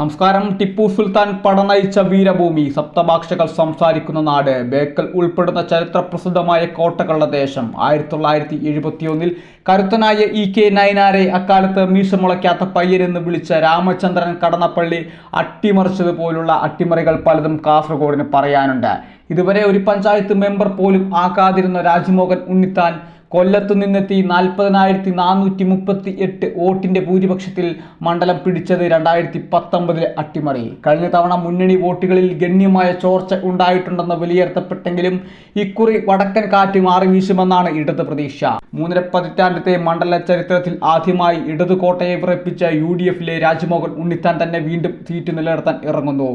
നമസ്കാരം. ടിപ്പു സുൽത്താൻ പടനയിച്ച വീരഭൂമി സപ്തഭാഷകൾ സംസാരിക്കുന്ന നാട് ബേക്കൽ ഉൾപ്പെടുന്ന ചരിത്ര പ്രസിദ്ധമായ കോട്ടകളുടെ ദേശം. ആയിരത്തി തൊള്ളായിരത്തി എഴുപത്തിയൊന്നിൽ കരുത്തനായ ഇ കെ നയനാരെ അക്കാലത്ത് മീശ മുളയ്ക്കാത്ത പയ്യനെന്ന് വിളിച്ച രാമചന്ദ്രൻ കടന്നപ്പള്ളി അട്ടിമറിച്ചതുപോലുള്ള അട്ടിമറികൾ പലതും കാസർഗോഡിന് പറയാനുണ്ട്. ഇതുവരെ ഒരു പഞ്ചായത്ത് മെമ്പർ പോലും ആകാതിരുന്ന രാജ്മോഹൻ ഉണ്ണിത്താൻ കൊല്ലത്തു നിന്നെത്തി നാൽപ്പതിനായിരത്തി നാനൂറ്റി മുപ്പത്തി എട്ട് വോട്ടിന്റെ ഭൂരിപക്ഷത്തിൽ മണ്ഡലം പിടിച്ചത് രണ്ടായിരത്തി പത്തൊമ്പതിലെ അട്ടിമറി. കഴിഞ്ഞ തവണ മുന്നണി വോട്ടുകളിൽ ഗണ്യമായ ചോർച്ച ഉണ്ടായിട്ടുണ്ടെന്ന് വിലയിരുത്തപ്പെട്ടെങ്കിലും ഇക്കുറി വടക്കൻ കാറ്റ് മാറി വീശുമെന്നാണ് ഇടത് പ്രതീക്ഷ മൂന്നര പതിറ്റാണ്ടത്തെ മണ്ഡല ചരിത്രത്തിൽ ആദ്യമായി ഇടതു കോട്ടയെ വിറപ്പിച്ച യു ഡി എഫിലെ രാജ്മോഹൻ ഉണ്ണിത്താൻ തന്നെ വീണ്ടും സീറ്റ് നിലനിർത്താൻ ഇറങ്ങുന്നു.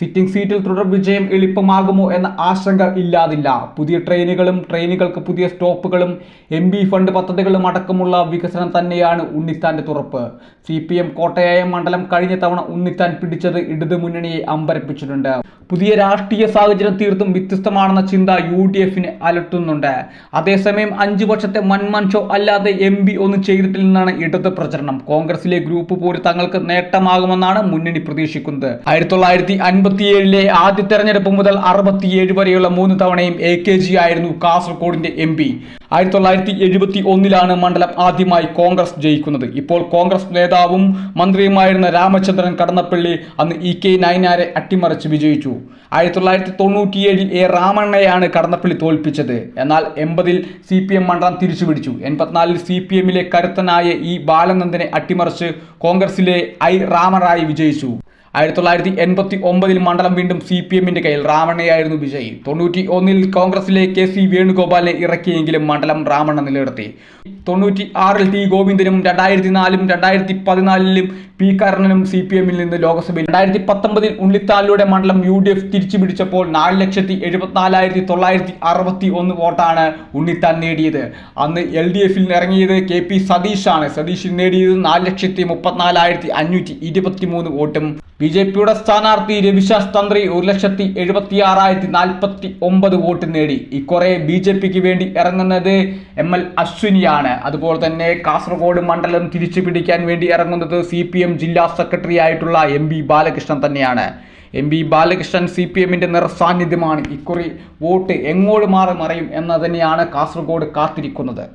സിറ്റിംഗ് സീറ്റിൽ തുടർ വിജയം എളുപ്പമാകുമോ എന്ന ആശങ്ക ഇല്ലാതില്ല. പുതിയ ട്രെയിനുകളും ട്രെയിനുകൾക്ക് പുതിയ സ്റ്റോപ്പുകളും എം ബി ഫണ്ട് പദ്ധതികളും അടക്കമുള്ള വികസനം തന്നെയാണ് ഉണ്ണിത്താന്റെ തുറപ്പ്. സി പി എം കോട്ടയായ മണ്ഡലം കഴിഞ്ഞ തവണ ഉണ്ണിത്താൻ പിടിച്ചത് ഇടതു മുന്നണിയെ അമ്പരപ്പിച്ചിട്ടുണ്ട്. പുതിയ രാഷ്ട്രീയ സാഹചര്യം തീർത്തും വ്യത്യസ്തമാണെന്ന ചിന്ത യു ഡി എഫിന് അലട്ടുന്നുണ്ട്. അതേസമയം അഞ്ചു വർഷത്തെ വൺമാൻ ഷോ അല്ലാതെ എം പി ഒന്നും ചെയ്തിട്ടില്ലെന്നാണ് ഇടത് പ്രചരണം. കോൺഗ്രസിലെ ഗ്രൂപ്പ് പോലും തങ്ങൾക്ക് നേട്ടമാകുമെന്നാണ് മുന്നണി പ്രതീക്ഷിക്കുന്നത്. ആയിരത്തി തൊള്ളായിരത്തി അൻപത്തിയേഴിലെ ആദ്യ തെരഞ്ഞെടുപ്പ് മുതൽ അറുപത്തിയേഴ് വരെയുള്ള മൂന്ന് തവണയും എ കെ ജി ആയിരുന്നു കാസർഗോഡിന്റെ എം പി. ആയിരത്തി തൊള്ളായിരത്തി എഴുപത്തി ഒന്നിലാണ് മണ്ഡലം ആദ്യമായി കോൺഗ്രസ് ജയിക്കുന്നത്. ഇപ്പോൾ കോൺഗ്രസ് നേതാവും മന്ത്രിയുമായിരുന്ന രാമചന്ദ്രൻ കടന്നപ്പള്ളി അന്ന് ഇ കെ നയനാരെ അട്ടിമറിച്ച് വിജയിച്ചു. ആയിരത്തി തൊള്ളായിരത്തി തൊണ്ണൂറ്റിയേഴിൽ എ രാമണ്ണയാണ് കടന്നപ്പള്ളി തോൽപ്പിച്ചത്. എന്നാൽ എൺപതിൽ സി പി എം മണ്ഡലം തിരിച്ചുപിടിച്ചു. എൺപത്തിനാലിൽ സി പി എമ്മിലെ കരുത്തനായ ഇ ബാലനന്ദനെ അട്ടിമറിച്ച് കോൺഗ്രസിലെ ഐ രാമറായി വിജയിച്ചു. ആയിരത്തി തൊള്ളായിരത്തി എൺപത്തി ഒമ്പതിൽ മണ്ഡലം വീണ്ടും സി പി എമ്മിന്റെ കയ്യിൽ. റാവണയായിരുന്നു വിജയി. തൊണ്ണൂറ്റി ഒന്നിൽ കോൺഗ്രസിലെ കെ സി വേണുഗോപാലിനെ ഇറക്കിയെങ്കിലും മണ്ഡലം റാവണ നിലനിർത്തി. തൊണ്ണൂറ്റി ആറിൽ ടി ഗോവിന്ദനും രണ്ടായിരത്തി നാലും രണ്ടായിരത്തി പതിനാലിലും പി കർണനും സി പി എമ്മിൽ നിന്ന് ലോക്സഭയിൽ. രണ്ടായിരത്തി പത്തൊമ്പതിൽ ഉണ്ണിത്താലിലൂടെ മണ്ഡലം യു ഡി എഫ് തിരിച്ചു പിടിച്ചപ്പോൾ നാല് ലക്ഷത്തി എഴുപത്തിനാലായിരത്തി തൊള്ളായിരത്തി അറുപത്തി ഒന്ന് വോട്ടാണ് ഉണ്ണിത്താൻ നേടിയത്. അന്ന് എൽ ഡി എഫിൽ ഇറങ്ങിയത് കെ പി സതീഷാണ്. സതീഷിൽ നേടിയത് നാല് ലക്ഷത്തി മുപ്പത്തിനാലായിരത്തി അഞ്ഞൂറ്റി ഇരുപത്തി മൂന്ന് വോട്ടും ബി ജെ പിയുടെ സ്ഥാനാർത്ഥി രവിശാസ് തന്ത്രി ഒരു ലക്ഷത്തി എഴുപത്തി ആറായിരത്തി നാൽപ്പത്തി ഒമ്പത് വോട്ട് നേടി. ഇക്കുറെ ബി ജെ പിക്ക് വേണ്ടി ഇറങ്ങുന്നത് എം എൽ അശ്വിനിയാണ്. അതുപോലെ തന്നെ കാസർഗോഡ് മണ്ഡലം തിരിച്ചു പിടിക്കാൻ വേണ്ടി ഇറങ്ങുന്നത് സി പി എം ജില്ലാ സെക്രട്ടറി ആയിട്ടുള്ള എം ബി ബാലകൃഷ്ണൻ തന്നെയാണ്. M P Balakrishnan C P എമ്മിന്റെ നിറസാന്നിധ്യമാണ് ഇക്കുറി വോട്ട് എങ്ങോട്ട് മാറി മറയും എന്ന് തന്നെയാണ് കാസർഗോഡ് കാത്തിരിക്കുന്നത്.